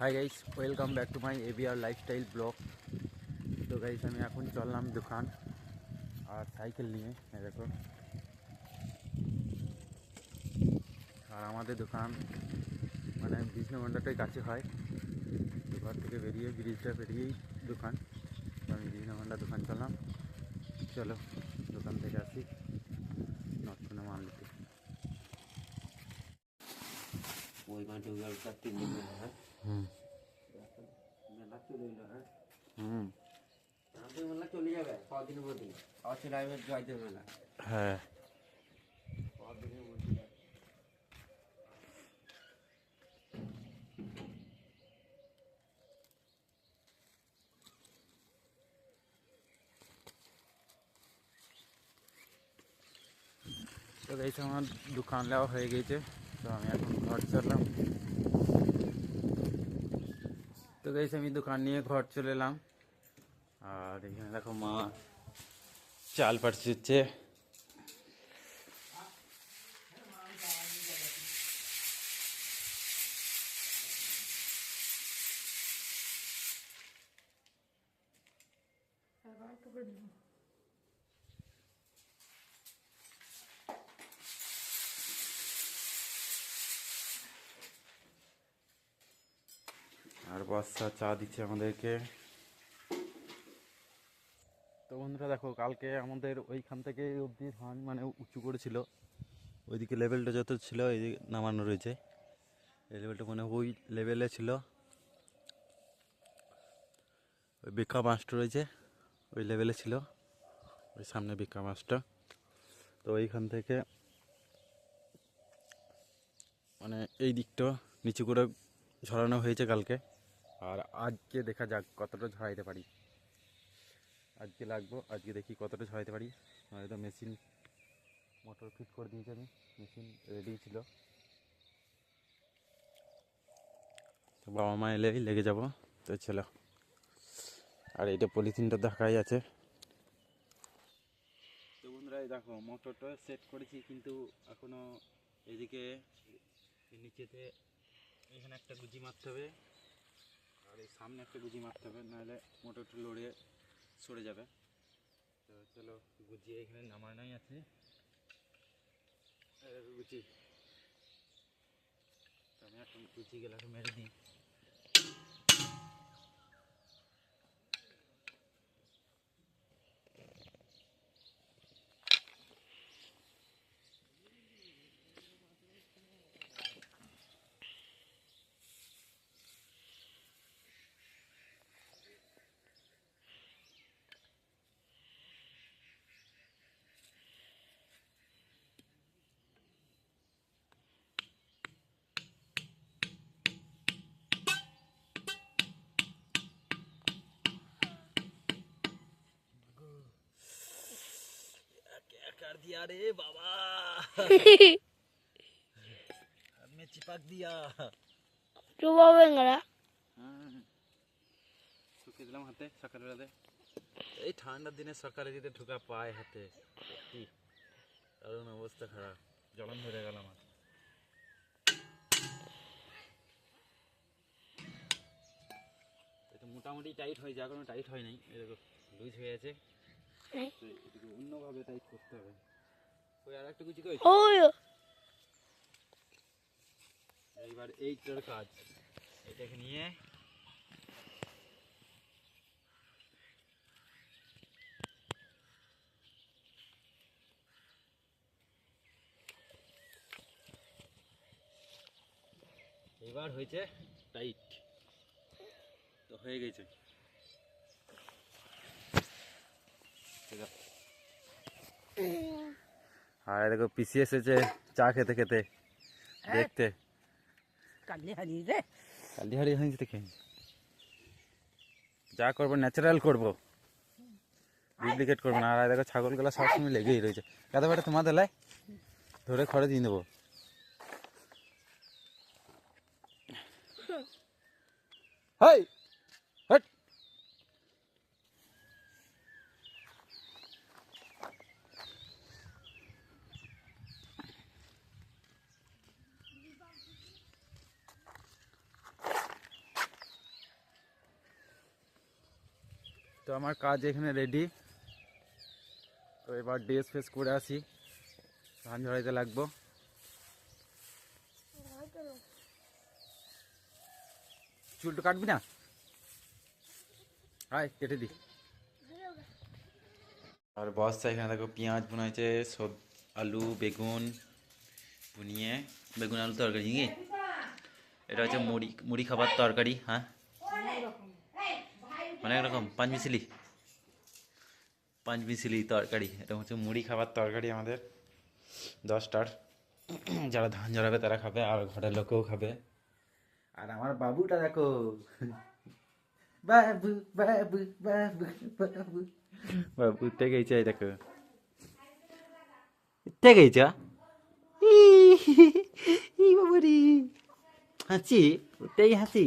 Hi guys welcome back to my ABR lifestyle blog তো guys আমি এখন চললাম দোকান আর সাইকেল নিয়ে দেখো। আর আমাদের দোকান মানে বিষ্ণুগন্ডাটাই কাছে হয়। ঘর থেকে বেরিয়ে ব্রিজটা পেরিয়েই দোকান। আমি বিষ্ণুগন্ডা দোকান চললাম। চলো, দোকান থেকে আসি নতুন মাল নিতে। ওই মাঠে তিন দিন হ্যাঁ। হ্যাঁ হুম আমাদের মেলা চলে যাবে কদিনের মধ্যে আবার চলে আসবে জয়দেব মেলা হ্যাঁ কদিনের মধ্যে যাবে। তো গাইছে আমার দোকান নেওয়া হয়ে গেছে তো আমি এখন ঘর চললাম তো গাইছে আমি দোকান নিয়ে ঘর চলে এলাম আর এখানে দেখো মা চাল পাঠিয়েছে আর বর্ষা চা দিচ্ছে আমাদেরকে। তো বন্ধুরা, দেখো, কালকে আমাদের ওইখান থেকে অবধি ধান মানে উঁচু করেছিল। ওইদিকে লেভেলটা যত ছিল, এইদিকে নামানো রয়েছে। এই লেভেলটা মানে ওই লেভেলে ছিল। ওই বিক্ষা মাছটা রয়েছে, ওই লেভেলে ছিল। ওই সামনে বিক্ষা মাছটা তো ওইখান থেকে মানে এই দিকটা নিচু করে ঝরানো হয়েছে কালকে। আর আজকে দেখা যাক কতটা ঝরাইতে পারি। আজকে লাগবো, আজকে দেখি কতটা ঝরাইতে পারি। হয়তো মেশিন মোটর ফিট করে দিয়েছি আমি। মেশিন রেডি ছিল। তো বাবা মা এলেই লেগে যাব। তো চলো। আর এইটা পলিথিনটা দেখাই আছে। তো বন্ধুরা, এই দেখো মোটরটা সেট করেছি, কিন্তু এখনও এদিকে নিচেতে এখানে একটা গুজি মারতে হবে। আর এই সামনে একটা গুজি মারতে হবে, নাহলে মোটরটা লড়ে সরে যাবে। তো চলো, গুজি এখানে নামানোই আছে। গুজি। আমি এখন গুজি গেলে মেরে দিই। दिया रे बाबा हाथ में चिपक दिया ডুবাবেঙ্গরা শুকিয়ে দিলাম হাতে সকালবেলাতে এই ঠান্ডার দিনে সকালে যদি ঢোকা পায় হাতে কি কারণ অবস্থা খারাপ জলন ধরে গেল আমার এটা মোটামুটি টাইট হয়ে যা কোনো টাইট হয় নাই এরকম লুজ হয়ে আছে হ্যাঁ। তো এটাকে অন্যভাবে টাইট করতে হবে ওই এইবার এইটার কাজ। এটাকে নিয়ে এবার হয়েছে টাইট। তো হয়ে গেছে। ঠিক আছে। আর দেখো পিসি এসেছে চা খেতে খেতে। দেখতে। কালি হারিয়ে রে। কালি হারিয়ে হয়েছে দেখে। যা করব ন্যাচারাল করব। ডুপ্লিকেট করব না। আর দেখো ছাগলগুলো সবসময় লেগেই রয়েছে। কাদা বেটা তোমাদের লাই ধরে খড়ে দিয়ে দেবো হাই! তো আমার কাজ এখানে রেডি তো এবার ড্রেস ফেস করে আসি। ধান ঝড়াইতে লাগবো। চুলটা কাটবি না? আয়, কেটে দি। আর বস্তা এখানে দেখো, পেঁয়াজ বোনাইছে, সব আলু, বেগুন বুনিয়ে। বেগুন আলু তরকারি এটা হচ্ছে মুড়ি মুড়ি খাবার তরকারি হ্যাঁ? অনেক রকম পাঁচ মিশিলি পাঁচ মিশিলি তরকারি। এটা হচ্ছে মুড়ি খাবার তরকারি আমাদের। দশটার। যারা ধান ঝরাবে তারা খাবে, আর ঘরের লোকেও খাবে। আর আমার বাবুটা দেখো। বাবু বাবু বাবু বাবু। বাবু, উঠতে গেছে দেখো। উঠতে গেছ? ই, বাবুরি। হাসি? উঠতেই হাসি?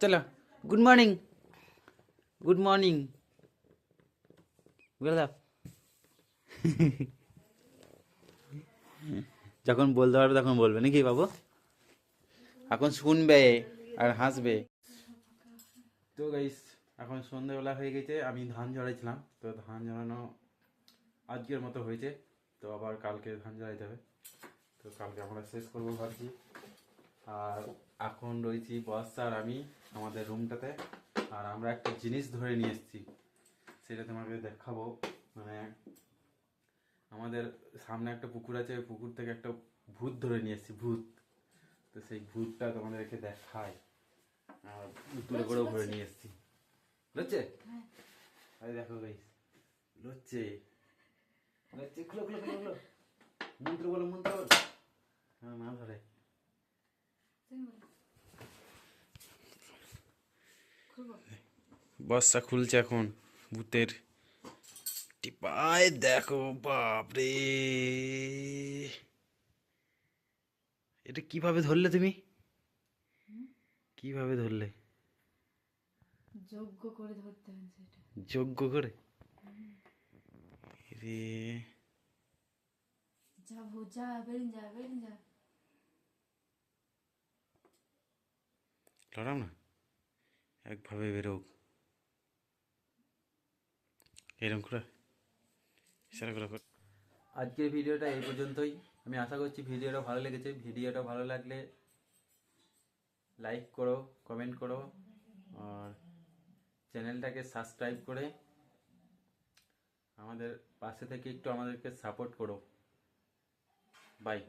চলো গুড মর্নিং গুড মর্নিং দাও যখন বলতে পারবে তখন বলবে নাকি বাবু? এখন শুনবে আর হাসবে। তো গাইস এখন সন্ধ্যেবেলা হয়ে গেছে আমি ধান ঝরাইছিলাম তো ধান ঝরানো আজকের মতো হয়েছে। তো আবার কালকে ধান ঝরাইতে হবে। তো কালকে আমরা শেষ করব ভাবছি। আর এখন রয়েছি বস আর আমি আমাদের রুমটাতে। আর আমরা একটা জিনিস ধরে নিয়ে এসেছি সেটা তোমাকে দেখাবো। মানে আমাদের সামনে একটা পুকুর আছে ওই পুকুর থেকে একটা ভূত ধরে নিয়ে এসেছি ভূত। তো সেই ভূতটা তোমাদেরকে দেখায়। আর উত্তরে করেও ধরে নিয়ে এসেছি। লচ্ছে আরে দেখো গাইস লচ্ছে লচ্ছে খুলো খুলো খুলো খুলো। মন্ত্র বলো মন্ত্র বলো। হ্যাঁ না ধরে। বস্তা খুলছে এখন ভূতের। টিপায় দেখো বাপরে। এটা কীভাবে ধরলে তুমি? কীভাবে ধরলে? যোগ্য করে ধরতে হবে সেটা। যোগ্য করে? রে। যা ভো যা বেরিয়ে যা বেরিয়ে যা লড়াও না একভাবে বেরোক। এরকম করে ইশারা কর। আজকের ভিডিওটা এই পর্যন্তই। আমি আশা করছি ভিডিওটা ভালো লেগেছে। ভিডিওটা ভালো লাগলে লাইক করো, কমেন্ট করো, আর চ্যানেলটাকে সাবস্ক্রাইব করে আমাদের পাশে থেকে একটু আমাদেরকে সাপোর্ট করো। বাই।